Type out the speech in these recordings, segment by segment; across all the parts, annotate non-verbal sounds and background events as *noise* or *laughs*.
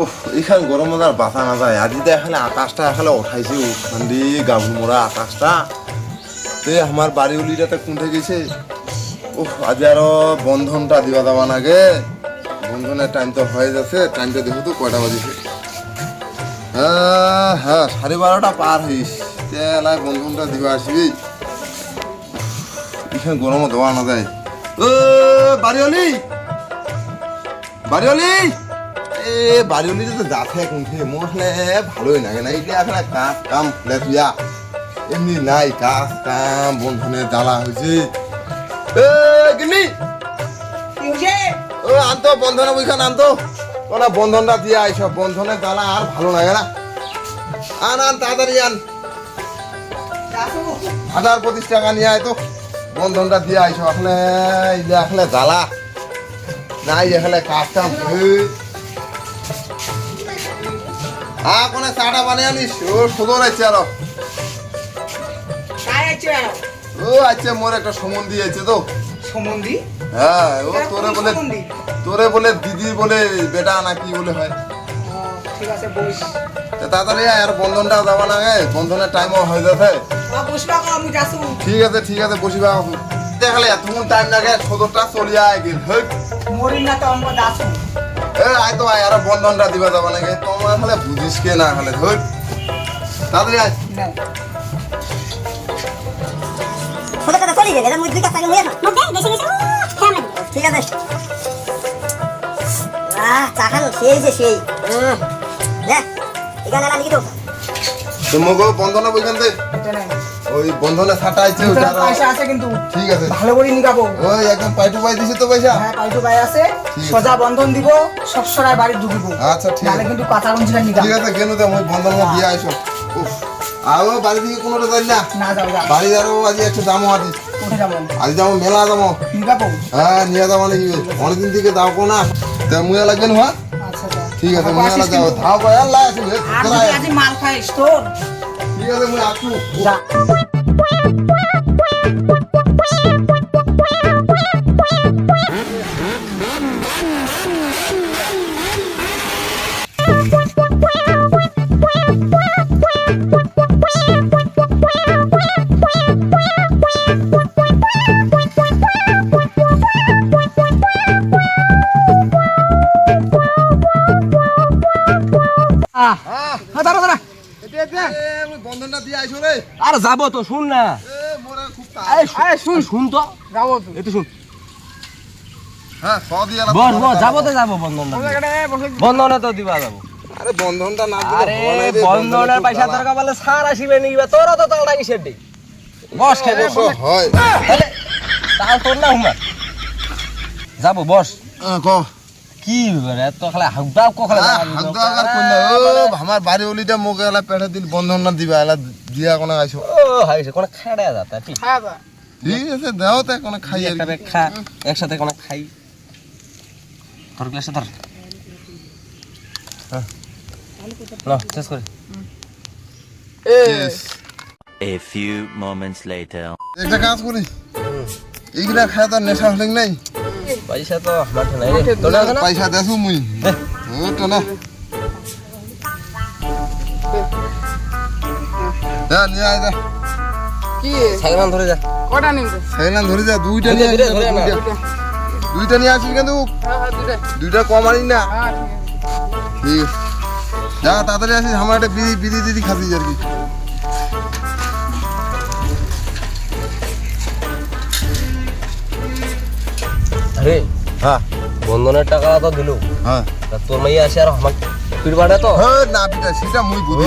ওহ এখানে গরম আর বাঁচা না যায় আজি তো এখানে আকাশটা এখানে উঠাইছে ঠান্ডি গাভু মোড়া আকাশটা। তে আমার বাড়ি উলিটাতে কুঁঠে গেছে। ওহ আজ আরও বন্ধনটা দিবা যাবা নাগে। বন্ধনের টাইম তো হয়ে যাচ্ছে টাইমটা দেখো তো কয়টা বাজিছে। হ্যাঁ হ্যাঁ সাড়ে বারোটা পার হইস তেলায় বন্ধনটা দিবা আসবি এখানে গরমও দেওয়া না যায় ও বাড়িওলি বাড়িওলি এ বাড়িওলি তো যাতে মোর হলে ভালোই লাগে না। এইটা এখন কাজ কাম ফেলে তুইয়া এমনি নাই কাজ কাম বন্ধনে জ্বালা হয়েছে এ গিন্নি! ও আনতো বন্ধনে ওইখান আনতো। কোনা বন্ধনটা দিয়ে আইস বন্ধনের জ্বালা আর ভালো লাগে না। আন আন তাড়াতাড়ি আন। হাজার পঁচিশ টাকা নিয়ে আয় তো। বন্ধনটা দিয়ে আইস আসলে আসলে জ্বালা। নাই এখানে কাজ কাম চাটা বানিয়ে আনিস? ও সুন্দর আছে আরও। ও আচ্ছা মোর একটা সম্বন্ধী আছে তো। সম্বন্ধী? হ্যাঁ ও তোরে বলে তোরে বলে দিদি বলে বেটা না কি বলে হয়। ঠিক আছে বস তাড়াতাড়ি আয়, আর বন্ধনটা যাবা না বন্ধনের টাইমও হয়ে যাসু। ঠিক আছে ঠিক আছে বসিবা দেখালে এতক্ষণ টাইম লাগে সদরটা চলিয়া গেল হেই মরি না তো আমরা এ আয় তো আয় আর বন্ধনটা দিবা যাবা নাকি? তোমার বুঝিস কে না ধর। তাড়াতাড়ি আয়। বেশি খেয়াল ঠিক আছে। সেই যে সেই। দেখ এখানে বন্ধনা বইখান ওই বন্ধনে ছাটা আছে পয়সা আছে কিন্তু। ঠিক আছে। ভালো করে নিগাবো ওই একদম পাইটু পাই দিছে তো পয়সা? হ্যাঁ পাইটু ভাই আছে। সোজা বন্ধন দিব সব সরাই বাড়ি ঢুকিব। আচ্ছা, ঠিক আছে। কিন্তু কাঁচা গঞ্জিটা নিগাবো ঠিক আছে কেন তো মই বন্ধন দিয়ে আইসো। উফ। আও বাড়ি থেকে কোনোটা যাই না? না যাও যাও। বাড়ি যাব আজ একটু যাব আজ যাব? আজ যাব মেলা যাব হ্যাঁ নিয়ে যাব নাকি? অনেকদিন থেকে যাও কো না। তা মুয়া লাগবে না হ্যাঁ? আচ্ছা ঠিক আছে মুয়া কিন্তু। ধাও কয় আল্লাহ আছে মাল খাইস তোর? ঠিক আছে মুই আসু বন্ধনটা দিয়ে আইসো রে। আর যাব তো শুন না। এ মোরা খুব তা শুন শুন তো। যাব তো। একটু শুন। হ্যাঁ দিয়ে বস বস যাব তো যাব বন্ধন বন্ধনে তো দিবা যাব। আরে বন্ধনটা না আরে বন্ধনের পয়সা দরকার বলে সার আসিবে নিবা তোর তো তালটা কিসের দিক বস খেলে বস। হয়। তাহলে তাল তোর না হুমার যাব বস। ক? কি এত খালি হাউদা কো খালি? আহ, হাত দাও আর কই ও আমার বাড়ি ওলিটা মোকে এলা পেটে দিন বন্ধন না দিবা এলা দিয়া কোনে আইসো ও হাইছে কোন খাড়া যাতা ঠিক ঠিক আছে দাও তে কোনে খাই। বেগ খা একসাথে কোন খাই। তোর গ্লাসে ধর। হ্যাঁ। লো শেষ করে. A few moments later. একটা কাজ করি। এইগুলা খায় তো নেশা হলে নাই। পয়সা তো মাঠে নাই রে। না পয়সা দেছো মুই। ও তো না যা নিয়ে আয় যা সাইকেল ধরে যা। সেকেন্ড ধরে যা দুইটা নিয়ে দুইটা আসিস ধরে আনা। দুইটা। দুইটা। নিয়ে আসিস কিন্তু। দুইটা। কম আনিস না। ঠিক আছে। যা তাড়াতাড়ি আসিস আমার একটা বিড়ি বিড়ি দিদি খাবি আর কি। আরে হ্যাঁ। বন্ধনের টাকা তো দিলু। হ্যাঁ। তোর মাইয়া আসে আর আমার পিড়বাড়া তো? হ্যাঁ না পিটা সেটা মুই বুঝি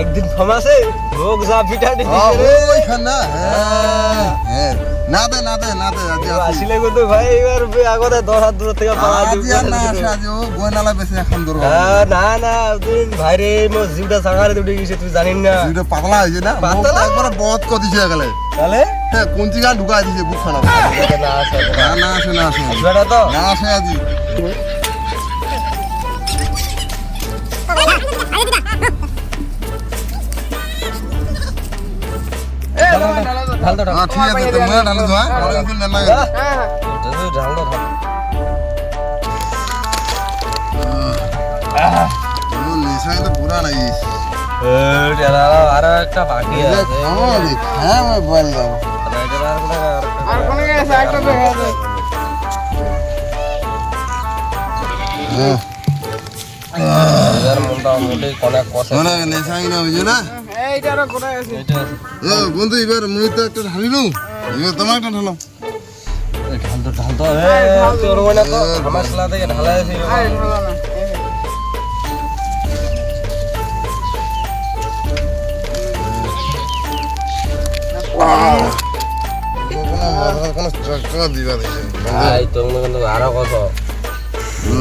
একদিন ফমাসে লোক যা পিঠা দিছে রে। ওইখান হ্যাঁ। হ্যাঁ না দে না দে না দে আজ আসি। আসিলে কিন্তু ভাই এবার আগতে দশ হাত দূর থেকে পাড়া দিব না আসে আজ ও বইনালা বেশি এখন দূর হ্যাঁ, না না তুই ভাই রে মোর জিউটা গেছে তুই জানিস না। দুইটা পাতলা হয়েছে না? পাতলা? একবার বধ করে দিছে গেলে তাহলে? হ্যাঁ কোনটি গান ঢুকাই দিছে বুঝছ না না না না আসে না আসে। না আসে আজি। হ্যাঁ ঠিক আছে তোমরা হ্যাঁ। ঢাল তো ঢাল। ও নেশায় তো পুরা নাই। আরও একটা বাকি আছে। হ্যাঁ বললাম না? এইটারও কোথায় আছে? ও বন্ধু এবার মুই তো একটা ঢালিলু এবার তোমার একটা ঢালাম ঢাল তো ঢাল তো মনে আমার সালা থেকে ঢালা আছে ভাই তোর মনে কিন্তু আরও কত?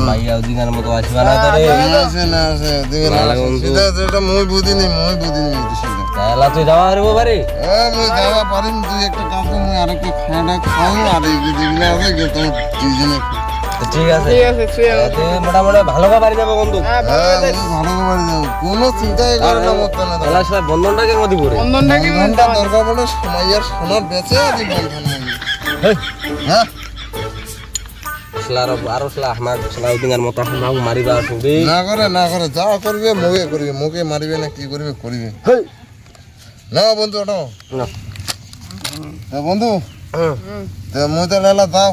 ভাইয়া ওদিনের মতো আসবে না তো রে না না আছে দিবে না ভালো বন্ধু। সেটা যেটা মই বুঝিনি মই বুঝিনি তাহলে তুই যাওয়া হারবো পারি এ মই যাওয়া পারিম তুই একটা কাজ কর মই আরেকটা খাওয়াটা খাও আর এই যে আছে দুইজনে ঠিক আছে। ঠিক আছে তুই মোটামুটি ভালো করে বাড়ি যাব বন্ধু। হ্যাঁ হ্যাঁ ভালো করে যাও কোনো চিন্তাই করে না মতো না তাহলে বন্ধনটাকে মধ্যে পড়ে বন্ধনটাকে ঘণ্টা দরকার সময়ের বেচে বন্ধন হ্যাঁ? সালার আরও সালা আমার সালা ওদিনের মতো আমাকে মারিবা শুনবি না করে না করে যা করবে মুখে করবে মুখে মারিবে না কি করবে করবে। না বন্ধু ওটো না। এ বন্ধু তে মুই তো লেলা দাও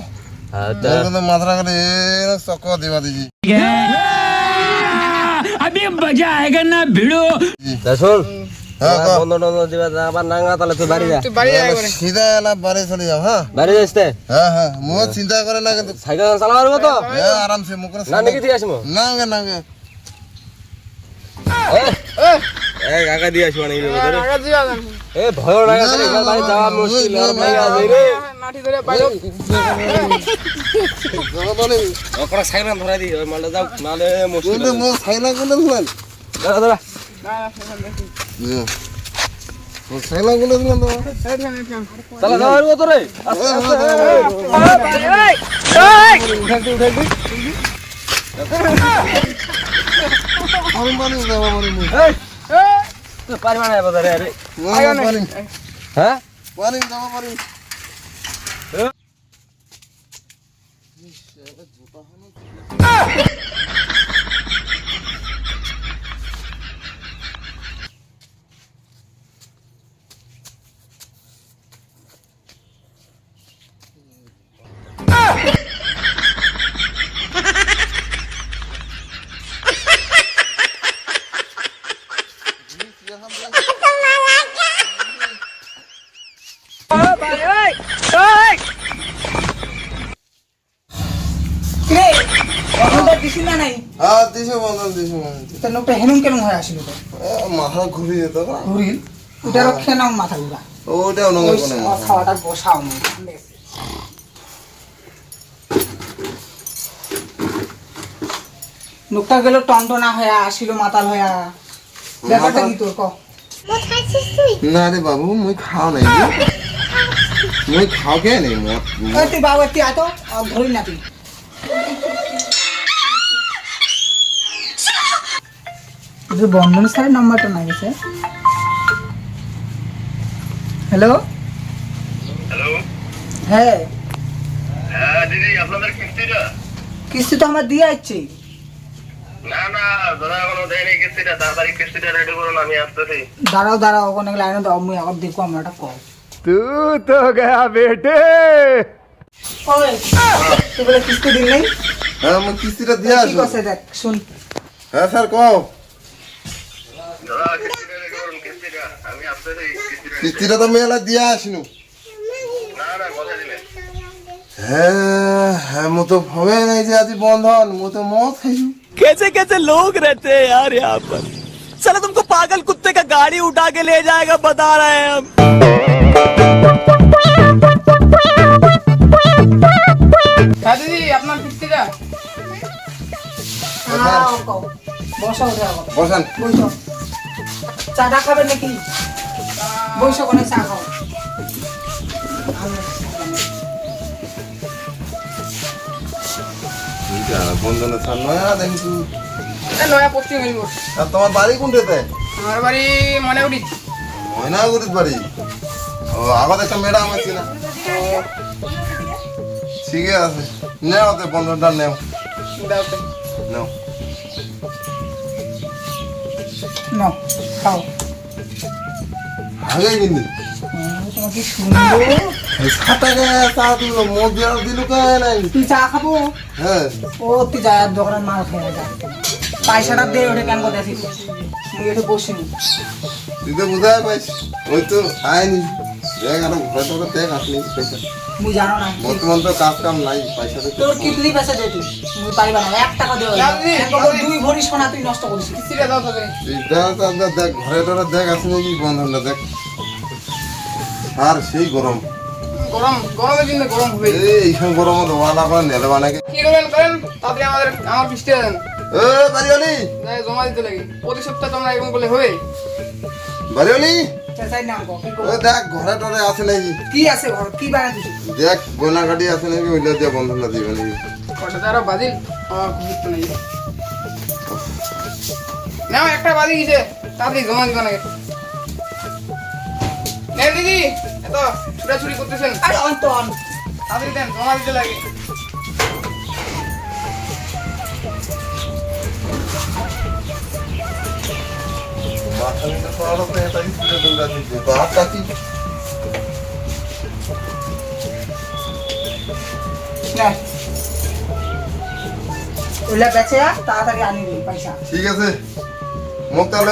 কিন্তু মাথা করে এ চক্ক দিবা দিজি তা শোন হ্যাঁ কও। দিবা আবার নাঙ্গা তাহলে তুই বাড়ি যা। সিধা এলা বাড়ি চলে যাও হ্যাঁ। বাড়ি যাইস হ্যাঁ হ্যাঁ মুখ চিন্তা করে না কিন্তু সাইকেল তো আরামসে মুখ না নাকি কাকা দিয়ে আসব। এ ভয় লাগে তাহলে এবার বাড়ি যাওয়া মুশকিল আর ভাই আছে রে। নাঠি ধরে বাইরে। ওকরা সাইকেল ধরা দি মালটা যাও নালে মুশকিল কিন্তু মুখ সাইলা গুলো দিলেন পারি যাবা পারি মুই তুই পারবি না এবার রে আরে পারি হ্যাঁ পারি যাবা পারি কিরে বন্ধনটা দিছি না নাই হ্যাঁ দিছে বন্ধন তোর লোকটা হেনুম কেন হয়ে আসিল তো? মাথা ঘুরে যেত ঘুরিল? ওটা রক্ষে নাও মাথা গুলা ওটাও নঙ্গল খাওয়াটা বসাও না। লোকটা গেল টনটনা হয়ে আসিল মাতাল হয়ে। ব্যাপারটা কি তোর? ক। না রে বাবু মুই খাও নাই। *laughs* মুই খাও কে নেই তুই বাবু তুই ধরি না তুই। যে বন্ধন স্যারের নাম্বারটা না গেছে। হ্যালো হ্যালো হ্যাঁ। হ্যাঁ দিদি আপনাদের কিস্তিটা? কিস্তি তো আমরা দিয়ে আসছি। না না দাদা এখনও দেয়নি কিস্তিটা তাড়াতাড়ি কিস্তিটা রেডি করুন আমি আসতেছি। দাঁড়াও দাঁড়াও ওখানে লাইনে দাও আমি আবার দেখব আমরা একটা কল তুই তো গয়া বেটে। ওই তুই বলে কিস্তি দিল? নেই হ্যাঁ মুই কিস্তিটা দিয়ে করছে দেখ শুন। হ্যাঁ স্যার কও। কিস্তিটা রেডি করুন কিস্তিটা আমি আসতেছি কিস্তিটা কিস্তিটা তো মেলা দিয়ে আসিনু না না কথা দিলেন হ্যাঁ হ্যাঁ মো তো হবে নাই যে আজ বন্ধন মো তো মদ খাইছু कैसे कैसे लोग रहते हैं यार यहाँ पर चलो तुमको पागल कुत्ते का गाड़ी उठा के ले जाएगा बता रहे हैं हम হ্যাঁ দিদি আপনার কিস্তিটা হ্যাঁ, কও। বসো উঠে আবার। বসান বসো চাটা খাবে নাকি? বসো করে চা খাও। তোমার বাড়ি কোনটাতে আমার বাড়ি ময়নাগুড়ির বাড়ি? ও আগত একটা ম্যাডাম আছে না ঠিক আছে। নেও তে বন্ধনটা নেও। নেও। নাও। খাও। আগে কিন্তু। হুম, তোমার কি সুন্দর ষাট টাকা চা দিল মদ দেওয়ার দিল কেন নাই? তুই চা খাব? হ্যাঁ। ও তুই যায় আর দোকানের মাল খেয়ে যা। পয়সাটা দে ওটা কেন কথা আছিস মুই বসিনি তুই তো বোঝায় পাইস ওই তো আয়নি দেখ আরও ঘরে তোরে দেখ আসলি পয়সা। মুই জানো না। বর্তমান তো কাজ কাম নাই পয়সা তোর পয়সা দে তুই। মুই পারিবা না এক টাকা দেও দাদি, দাদি। দুই ভরি সোনা তুই নষ্ট করিস। কিস্তিটা দাও তাড়াতাড়ি তুই দেখ দেখ, দেখ, দেখ ঘরে তোরে দেখ আসলি নাকি বন্ধনটা দেখ। আর সেই গরম। গরম গরমের দিনে গরম হবে। এই এইখান গরমত ওয়ালা করে নেলে বানাকে কি? করবেন করেন? তাড়াতাড়ি আমাদের আমার কিস্তিটা দেন এ বাড়িওয়ালি! যাই জমা দিতে লাগে। প্রতি সপ্তাহে তোমরা এরকম হবে? বাড়িওয়ালি? দেখ ঘরে টরে আছে নাকি? কি আছে ঘর? কি বানাই দেখ গোনা কাটি আছে নাকি ওইটা দিয়ে বন্ধনটা দিবে নাকি? কটা তারা বাদিল আমার গুরুত্ব নেই নাও একটা বাদি গেছে তাড়াতাড়ি জমা দিবা নাকি নেন দিদি। এত ছুটাছুটি করতেছেন। আরে অন্ত অন। তাড়াতাড়ি দেন জমা দিতে লাগে। মাথা নিতে পারো তো এটা কি তুলে দৌড়া দিতে বাপটা কি নে ওইলা বেচে আ, তাড়াতাড়ি আনি পয়সা। ঠিক আছে। মোক তাহলে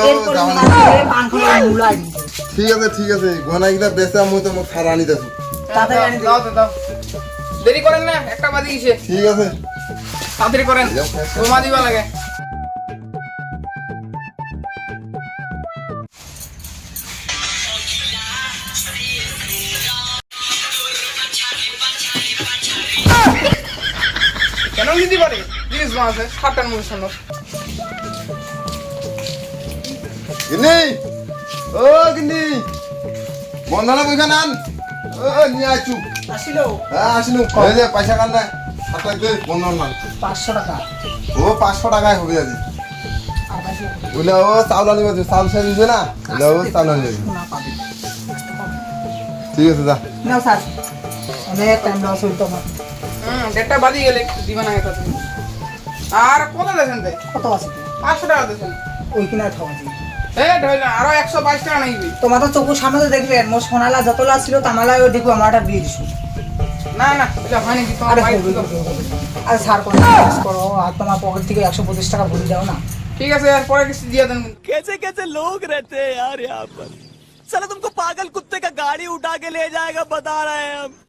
ঠিক আছে ঠিক আছে। গনা গিলা বেচা মুই তো মোক আনি দেছো তাড়াতাড়ি আনি দাও দাও দেরি করেন না একটা গেছে। ঠিক আছে। তাড়াতাড়ি করেন। জমা দিবা লাগে। কেন দিতে পারে? জিনিস মা আছে সাতটার মধ্যে শোনো গিন্নি ও গিন্নি বন্ধনা বইখান আন ও নিয়ে আইছু আসিল হ্যাঁ আসিনু এই যে পয়সা কান না সাত লাখ দে বন্ধন টাকা। ও পাঁচশো টাকায় হবে আজি। ওইলা ও চাউল আনিব চাউল সে দিবে না? ওইলা ও চাউল আনিব ঠিক আছে যা। নাও স্যার। অনেক টাইম লস হইল তোমার। হুম দেড়টা বাদি গেলে দিবা না এটা তুমি। আর কত দেছেন তাই কত আছে কি? পাঁচশো টাকা দেছেন ওই কিনা খাওয়াছি এ ধরলেন আরো একশো বাইশ টাকা নাকি তোমার তো চোখের সামনে তো দেখবেন মোর সোনালা যতলা ছিল তামালা ওই দেখবো আমার একটা বিয়ে দিছো না না এটা হয় নাকি তোমার আরে বাইক হবে, দিলো। হবে, হবে। আরে স্যার কোনো জিজ্ঞেস করো আর তোমার পকেট থেকে একশো পঁচিশ টাকা ভরে দাও না ঠিক আছে আর পরে কিস্তি দিয়ে দেন कैसे कैसे लोग रहते हैं यार यहाँ पर चलो तुमको पागल कुत्ते का गाड़ी उठा के ले जाएगा बता रहे हैं हम